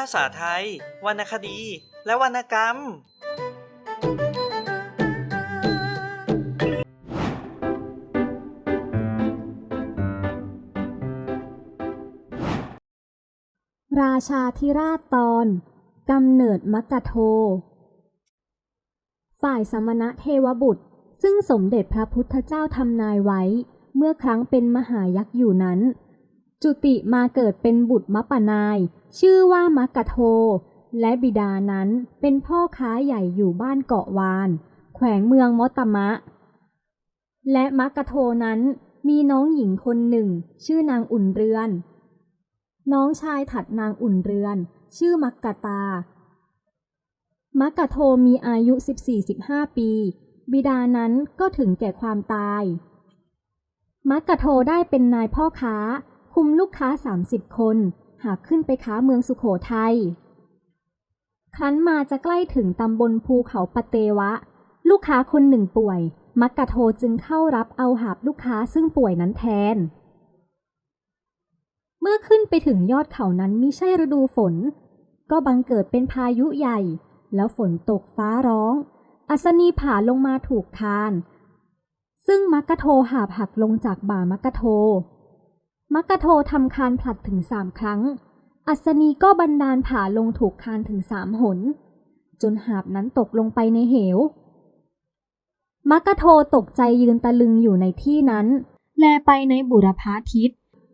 าษาไทย วรรณคดี และวรรณกรรม ราชาธิราชตอนกำเนิดมักกะโท ฝ่ายสมณะเทวบุตร ซึ่งสมเด็จพระพุทธเจ้าทำนายไว้ เมื่อครั้งเป็นมหายักษ์อยู่นั้น จุติมาเกิดเป็นบุตรมะปนาย ชื่อว่ามักกะโท และบิดานั้นเป็นพ่อค้าใหญ่อยู่บ้านเกาะวาน แขวงเมืองมอตมะ และมักกะโทนั้นมีน้องหญิงคนหนึ่ง ชื่อนางอุ่นเรือน น้องชายถัดนางอุ่นเรือน ชื่อมักกะตา มักกะโทมีอายุ 14-15 ปี บิดานั้นก็ถึงแก่ความตาย มักกะโทได้เป็นนายพ่อค้า คุมลูกค้า 30 คน หากขึ้นไปค้าเมืองสุโขทัย ครั้นมาจะใกล้ถึงตำบลภูเขาปะเตวะ ลูกค้าคนหนึ่งป่วย มักกะโทจึงเข้ารับเอาหาบลูกค้าซึ่งป่วยนั้นแทน เมื่อขึ้นไปถึงยอดเขานั้นมิใช่ฤดูฝน ก็บังเกิดเป็นพายุใหญ่ แล้วฝนตกฟ้าร้อง อัศนีผ่าลงมาถูกทาน ซึ่งมักกะโทหาบหักลงจากบ่ามักกะโท มักกะโททำคานผลัดถึงสามครั้ง อัศนีก็บันดาลผ่าลงถูกคานถึงสามหน จนหาบนั้นตกลงไปในเหว มักกะโทตกใจยืนตะลึงอยู่ในที่นั้น แลไปในบุรพาทิศ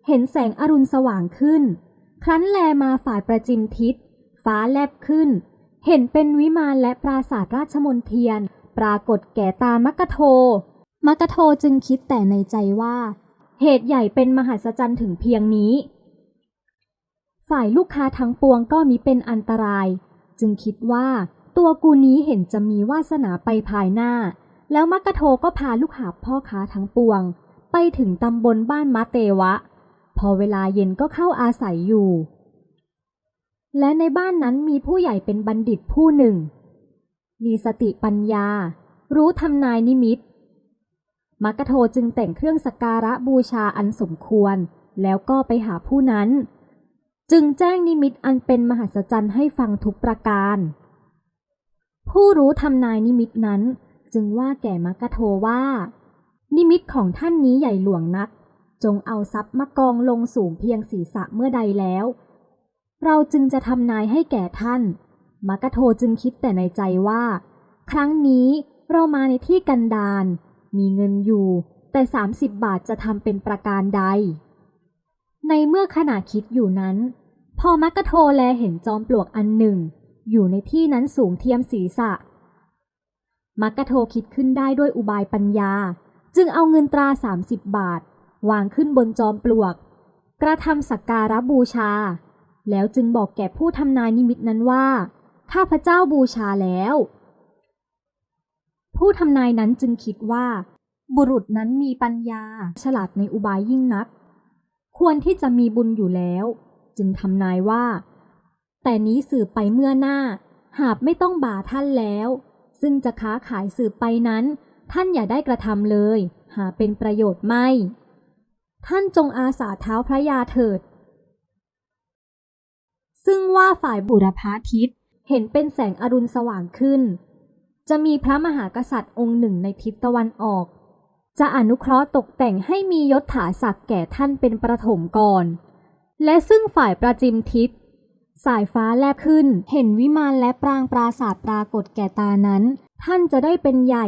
เห็นแสงอรุณสว่างขึ้น ครั้นแลมาฝ่ายประจิมทิศ ฟ้าแลบขึ้น เห็นเป็นวิมานและปราสาทราชมนเทียน ปรากฏแก่ตามักกะโทมักกะโทจึงคิดแต่ในใจว่า เหตุใหญ่เป็นมหัศจรรย์ถึงเพียงนี้ ฝ่ายลูกค้าทั้งปวงก็มีเป็นอันตราย จึงคิดว่าตัวกูนี้เห็นจะมีวาสนาไปภายหน้า แล้วมักกะโทก็พาลูกหาพ่อค้าทั้งปวง ไปถึงตำบลบ้านมะเตวะ พอเวลาเย็นก็เข้าอาศัยอยู่ และในบ้านนั้นมีผู้ใหญ่เป็นบัณฑิตผู้หนึ่ง มีสติปัญญา รู้ทำนายนิมิต มักกะโทจึงแต่งเครื่องสักการะบูชาอันสมควร แล้วก็ไปหาผู้นั้น จึงแจ้งนิมิตอันเป็นมหัศจรรย์ให้ฟังทุกประการ ผู้รู้ทำนายนิมิตนั้น จึงว่าแก่มักกะโทว่า นิมิตของท่านนี้ใหญ่หลวงนัก จงเอาทรัพย์มากองลงสูงเพียงศีรษะเมื่อใดแล้ว เราจึงจะทำนายให้แก่ท่านมักกะโทจึงคิดแต่ในใจว่า ครั้งนี้เรามาในที่กันดาร มีเงินอยู่ แต่ 30 บาทจะทำเป็นประการใด ในเมื่อขณะคิดอยู่นั้น พอมักกะโทแลเห็นจอมปลวกอันหนึ่ง อยู่ในที่นั้นสูงเทียมศีรษะ มักกะโทคิดขึ้นได้ด้วยอุบายปัญญา จึงเอาเงินตรา 30 บาท วางขึ้นบนจอมปลวก กระทำสักการะบูชา แล้วจึงบอกแก่ผู้ทำนายนิมิตนั้นว่า ข้าพเจ้าบูชาแล้ว ผู้ทำนายนั้นจึงคิดว่า บุรุษนั้นมีปัญญาฉลาดในอุบายยิ่งนัก ควรที่จะมีบุญอยู่แล้ว จึงทำนายว่า แต่นี้สืบไปเมื่อหน้า หากไม่ต้องบ่าท่านแล้ว ซึ่งจะค้าขายสืบไปนั้น ท่านอย่าได้กระทำเลย หาเป็นประโยชน์ไม่ ท่านจงอาสาเท้าพระยาเถิด ซึ่งว่าฝ่ายบุรพาทิศเห็นเป็นแสงอรุณสว่างขึ้น จะมีพระมหากษัตริย์องค์หนึ่งในทิศตะวันออก จะอนุเคราะห์ตกแต่งให้มียศถาศักดิ์แก่ท่านเป็นประถมก่อน และซึ่งฝ่ายประจิมทิศ สายฟ้าแลบขึ้น เห็นวิมานและปรางปราศาสตร์ปรากฏแก่ตานั้น ท่านจะได้เป็นใหญ่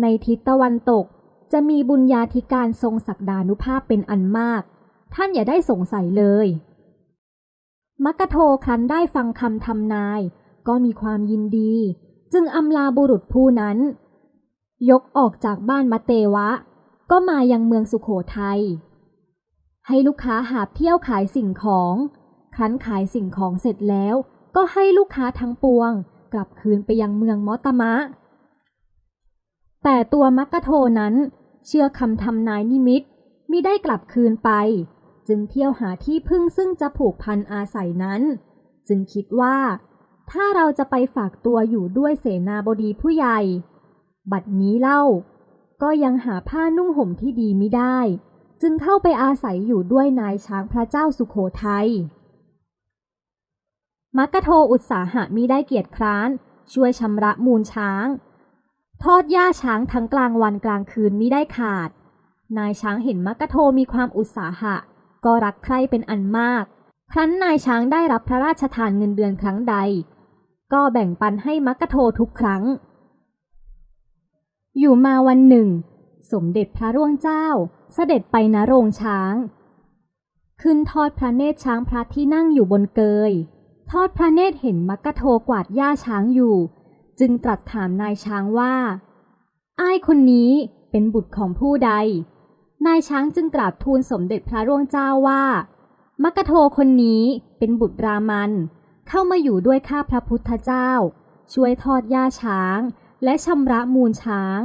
ในทิศตะวันตก จะมีบุญญาธิการทรงศักดานุภาพเป็นอันมาก ท่านอย่าได้สงสัยเลยมักกะโทครั้นได้ฟังคำทำนาย ก็มีความยินดี จึงอำลาบุรุษผู้นั้น ยกออกจากบ้านมะเตวะ ก็มายังเมืองสุขโขทัยให้ลูกค้าหาบเที่ยวขายสิ่งของ ครั้นขายสิ่งของเสร็จแล้ว ก็ให้ลูกค้าทั้งปวง กลับคืนไปยังเมืองมอตมะ แต่ตัวมักกะโทนั้น เชื่อคำทำนายนิมิตมิได้กลับคืนไป จึงเที่ยวหาที่พึ่งซึ่งจะผูกพันอาศัยนั้น จึงคิดว่า ถ้าเราจะไปฝากตัวอยู่ด้วยเสนาบดีผู้ใหญ่ บัดนี้เล่า ก็ยังหาผ้านุ่งห่มที่ดีไม่ได้ จึงเข้าไปอาศัยอยู่ด้วยนายช้างพระเจ้าสุโขทัยมักกะโทอุตสาหะมิได้เกียรติคร้าน ช่วยชำระมูลช้าง ทอดหญ้าช้างทั้งกลางวันกลางคืนมิได้ขาด นายช้างเห็นมักกะโทมีความอุตสาหะ ก็รักใคร่เป็นอันมาก ครั้นนายช้างได้รับพระราชทานเงินเดือนครั้งใด ก็แบ่งปันให้มักกะโททุกครั้ง อยู่มาวันหนึ่ง สมเด็จพระร่วงเจ้าเสด็จไปณโรงช้าง ขึ้นทอดพระเนตรช้างพระที่นั่งอยู่บนเกย ทอดพระเนตรเห็นมักกะโทกวาดหญ้าช้างอยู่ จึงตรัสถามนายช้างว่า อ้ายคนนี้เป็นบุตรของผู้ใด นายช้างจึงกราบทูลสมเด็จพระร่วงเจ้าว่า มักกะโทคนนี้เป็นบุตรรามัน เข้ามาอยู่ด้วยข้าพระพุทธเจ้า ช่วยทอดหญ้าช้าง และชำระมูลช้าง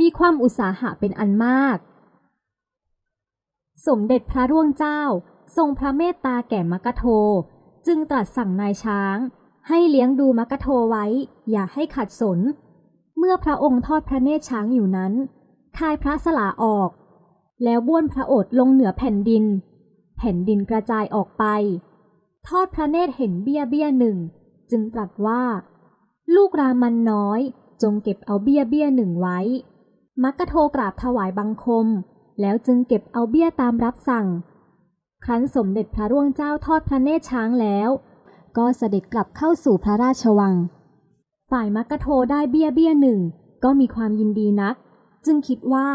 มีความอุตสาหะเป็นอันมาก สมเด็จพระร่วงเจ้า ทรงพระเมตตาแก่มกะโท จึงตรัสสั่งนายช้าง ให้เลี้ยงดูมกกะโทไว้ อย่าให้ขัดสน เมื่อพระองค์ทอดพระเนตรช้างอยู่นั้นคายพระสลาออก แล้วบ้วนพระโอษฐ์ลงเหนือแผ่นดิน แผ่นดินกระจายออกไป ทอดพระเนตรเห็นเบี้ยเบี้ยหนึ่ง จึงตรัสว่า ลูกรามันน้อย จงเก็บเอาเบี้ยเบี้ยหนึ่งไว้ มักกะโทกราบถวายบังคม แล้วจึงเก็บเอาเบี้ยตามรับสั่ง ครั้นสมเด็จพระร่วงเจ้าทอดพระเนตรช้างแล้ว ก็เสด็จกลับเข้าสู่พระราชวัง ฝ่ายมักกะโทได้เบี้ยเบี้ยหนึ่งก็มีความยินดีนัก จึงคิดว่า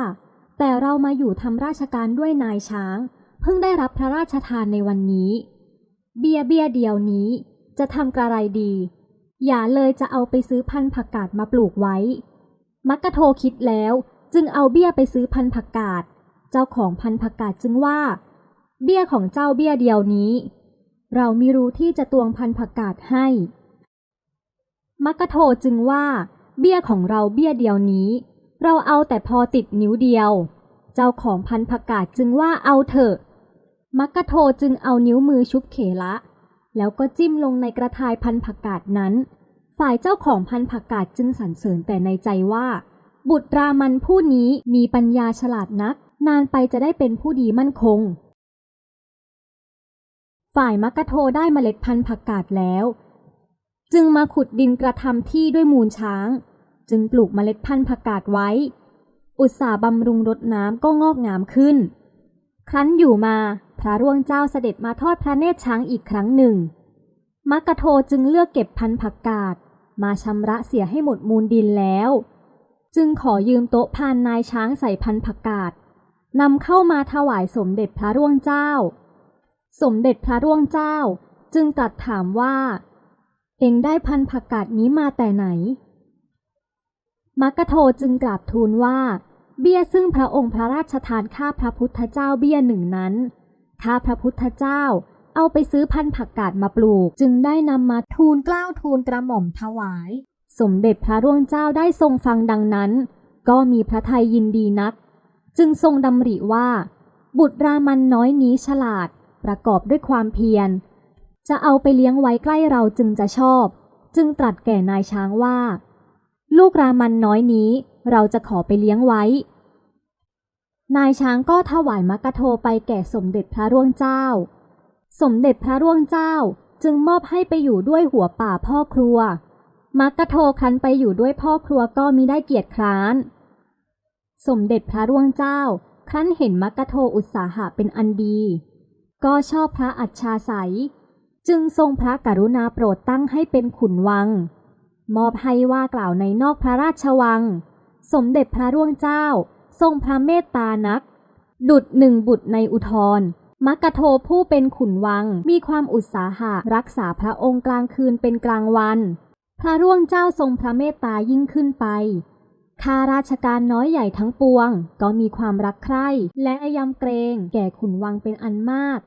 แต่เรามาอยู่ทำราชการด้วยนายช้าง เพิ่งได้รับพระราชทานในวันนี้ เบี้ยเบี้ยเดียวนี้ จะทำกระไรดี อย่าเลยจะเอาไปซื้อพันธุ์ผักกาดมาปลูกไว้ มักกะโทคิดแล้วจึงเอาเบี้ยไปซื้อพันธุ์ผักกาด เจ้าของพันธุ์ผักกาดจึงว่า เบี้ยของเจ้าเบี้ยเดียวนี้ เรามีรู้ที่จะตวงพันธุ์ผักกาดให้ มักกะโทจึงว่า เบี้ยของเราเบี้ยเดียวนี้ เราเอาแต่พอติดนิ้วเดียว เจ้าของพันธุ์ผักกาดจึงว่าเอาเถอะ มักกะโทจึงเอานิ้วมือชุบเขละ แล้วก็จิ้มลงในกระทายพันผักกาดนั้น ฝ่ายเจ้าของพันผักกาดจึงสรรเสริญแต่ในใจว่า บุตรรามันผู้นี้มีปัญญาฉลาดนัก นานไปจะได้เป็นผู้ดีมั่นคง ฝ่ายมักกะโทได้เมล็ดพันผักกาดแล้ว จึงมาขุดดินกระทำที่ด้วยมูลช้าง จึงปลูกเมล็ดพันธุ์ผักกาดไว้ อุตสาบำรุงรดน้ำก็งอกงามขึ้นครั้นอยู่มา พระร่วงเจ้าเสด็จมาทอดพระเนตรช้างอีกครั้งหนึ่ง มักกะโทจึงเลือกเก็บพันผักกาดมาชำระเสียให้หมดมูลดินแล้ว จึงขอยืมโต๊ะพานนายช้างใส่พันผักกาดนำเข้ามาถวายสมเด็จพระร่วงเจ้า สมเด็จพระร่วงเจ้าจึงตรัสถามว่า เองได้พันผักกาดนี้มาแต่ไหน มักกะโทจึงกราบทูลว่า เบี้ยซึ่งพระองค์พระราชทานข้าพระพุทธเจ้าเบี้ยหนึ่งนั้น ข้าพระพุทธเจ้าเอาไปซื้อพันธุ์ผักกาดมาปลูก จึงได้นำมาทูลเกล้าวทูลกระหม่อมถวาย สมเด็จพระร่วงเจ้าได้ทรงฟังดังนั้น ก็มีพระทัยยินดีนัก จึงทรงดำริว่า บุตรรามันน้อยนี้ฉลาด ประกอบด้วยความเพียร จะเอาไปเลี้ยงไว้ใกล้เราจึงจะชอบ จึงตรัสแก่นายช้างว่า ลูกรามันน้อยนี้เราจะขอไปเลี้ยงไว้ นายช้างก็ถวายมักกะโทไปแก่สมเด็จพระร่วงเจ้า สมเด็จพระร่วงเจ้าจึงมอบให้ไปอยู่ด้วยหัวป่าพ่อครัว มักกะโทคันไปอยู่ด้วยพ่อครัวก็มิได้เกียรติคร้าน สมเด็จพระร่วงเจ้า ครั้นเห็นมักกะโทอุตสาหะเป็นอันดี ก็ชอบพระอัจฉาสัยจึงทรงพระกรุณาโปรดตั้งให้เป็นขุนวัง มอบให้ว่ากล่าวในนอกพระราชวัง สมเด็จพระร่วงเจ้า ทรงพระเมตตานัก ดุดหนึ่งบุตรในอุทธรมักกะโทผู้เป็นขุนวัง มีความอุตสาหะรักษาพระองค์กลางคืนเป็นกลางวัน พระร่วงเจ้าทรงพระเมตตายิ่งขึ้นไปข้าราชการน้อยใหญ่ทั้งปวง ก็มีความรักใคร่และยำเกรงแก่ขุนวังเป็นอันมาก